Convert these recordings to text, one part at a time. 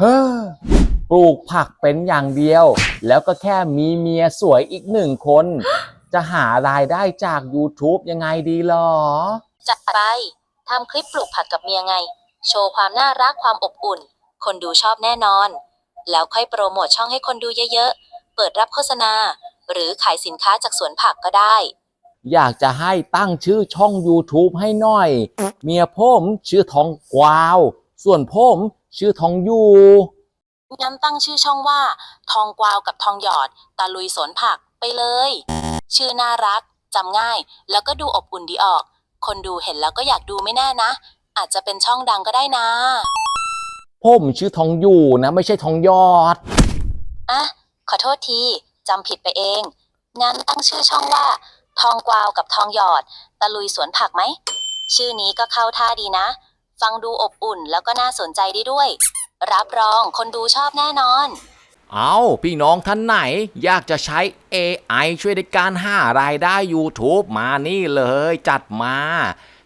เฮ้อปลูกผักเป็นอย่างเดียว แล้วก็แค่มีเมียสวยอีกหนึ่งคน จะหารายได้จาก YouTube ยังไงดีหรอ จัดไปทำคลิปปลูกผักกับเมียไง โชว์ความน่ารักความอบอุ่น คนดูชอบแน่นอน แล้วค่อยโปรโมทช่องให้คนดูเยอะๆ เปิดรับโฆษณา หรือขายสินค้าจากสวนผักก็ได้ อยากจะให้ตั้งชื่อช่อง YouTube ให้หน่อย เมียผมชื่อทองกวาว ส่วนผม ชื่อทองยูงั้นตั้งชื่อช่องว่า ทองกวาวกับทองหยอดตะลุยสวนผักไปเลย ชื่อน่ารักจำง่าย แล้วก็ดูอบอุ่นดีออก คนดูเห็นแล้วก็อยากดูไม่แน่นะ อาจจะเป็นช่องดังก็ได้นะผมชื่อทองยูนะ ไม่ใช่ทองยอด อะขอโทษทีจำผิดไปเอง งั้นตั้งชื่อช่องว่า ทองกวาวกับทองหยอดตะลุยสวนผักไหม ชื่อนี้ก็เข้าท่าดีนะ ฟังดูอบอุ่นแล้วก็น่าสนใจได้ด้วย รับรองคนดูชอบแน่นอน เอาพี่น้องท่านไหน อยากจะใช้ AI ช่วยในการหารายได้ YouTube มานี่เลยจัดมา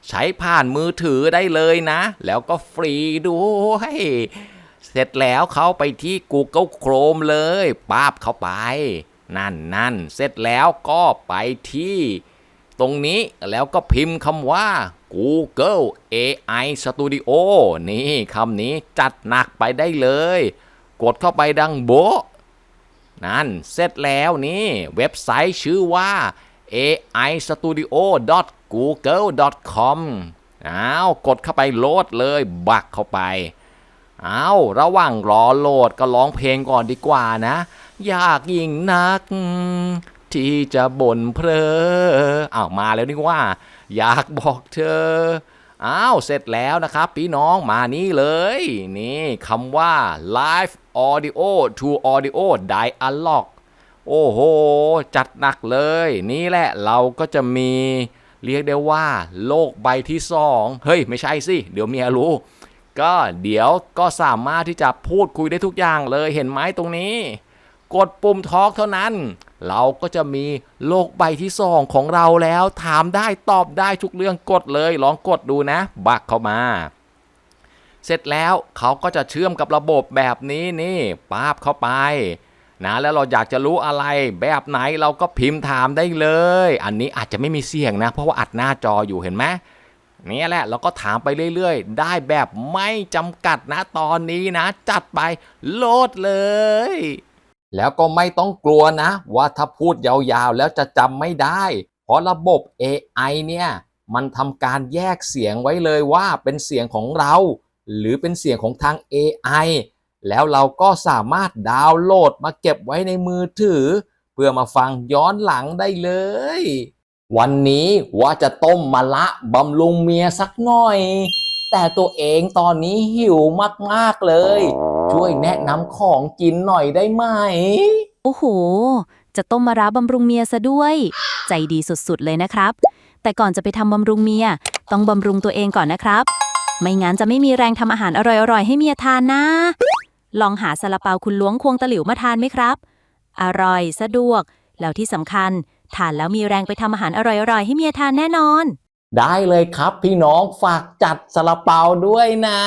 ใช้ผ่านมือถือได้เลยนะ แล้วก็ฟรีด้วย เสร็จแล้วเข้าไปที่ Google Chrome เลยปาบเข้าไป นั่นนั่นเสร็จแล้วก็ไปที่ ตรงนี้แล้วก็พิมพ์คำว่า Google AI Studio นี่คำนี้จัดหนักไปได้เลย กดเข้าไปดังโบนั่นเสร็จแล้วนี่ เว็บไซต์ชื่อว่า aistudio.google.com อ้าวกดเข้าไปโหลดเลยบักเข้าไปอ้าวระหว่างรอโหลดก็ร้องเพลงก่อนดีกว่านะ อยากยิ่งนัก ที่จะบ่นเพลออ้าวมาแล้วนี่ว่า อยากบอกเธออ้าวเสร็จแล้วนะครับพี่น้องมานี่เลย นี่คำว่า live audio to audio dialog โอ้โห จัดหนักเลย นี่แหละเราก็จะมีเรียกได้ว่า โลกใบที่สองเฮ้ย ไม่ใช่สิ เดี๋ยวเมียรู้ ก็เดี๋ยวก็สามารถที่จะพูดคุยได้ทุกอย่างเลยเห็นไหมตรงนี้ กดปุ่มทอล์กเท่านั้น เราก็จะมีโลกใบที่สองของเราแล้ว ถามได้ตอบได้ทุกเรื่องกดเลย ลองกดดูนะ บักเข้ามา เสร็จแล้วเขาก็จะเชื่อมกับระบบแบบนี้นี่ป้าบเข้าไปนะแล้วเราอยากจะรู้อะไรแบบไหนเราก็พิมพ์ถามได้เลย อันนี้อาจจะไม่มีเสียงนะ เพราะว่าอัดหน้าจออยู่เห็นไหมนี่แหละเราก็ถามไปเรื่อยๆ ได้แบบไม่จำกัดนะตอนนี้นะ จัดไปโหลดเลย แล้วก็ไม่ต้องกลัวนะ ว่าถ้าพูดยาวๆ แล้วจะจำไม่ได้ เพราะระบบ AI เนี่ย มันทำการแยกเสียงไว้เลยว่าเป็นเสียงของเรา หรือเป็นเสียงของทาง AI แล้วเราก็สามารถดาวน์โหลดมาเก็บไว้ในมือถือ เพื่อมาฟังย้อนหลังได้เลย วันนี้ว่าจะต้มมะละบำรุงเมียสักหน่อย แต่ตัวเองตอนนี้หิวมากๆเลย ช่วยแนะนำของกินหน่อยได้ไหม โอ้โห จะต้มมะระบำรุงเมียซะด้วย ใจดีสุดๆเลยนะครับ แต่ก่อนจะไปทำบำรุงเมีย ต้องบำรุงตัวเองก่อนนะครับ ไม่งั้นจะไม่มีแรงทำอาหารอร่อยๆ ให้เมียทานนะ ลองหาซาลาเปาคุณล้วงควงตะหลิวมาทานไหมครับ อร่อยสะดวก แล้วที่สำคัญทานแล้วมีแรงไปทำอาหารอร่อยๆ ให้เมียทานแน่นอน ได้เลยครับพี่น้องฝากจัดสลาเปาด้วยนะ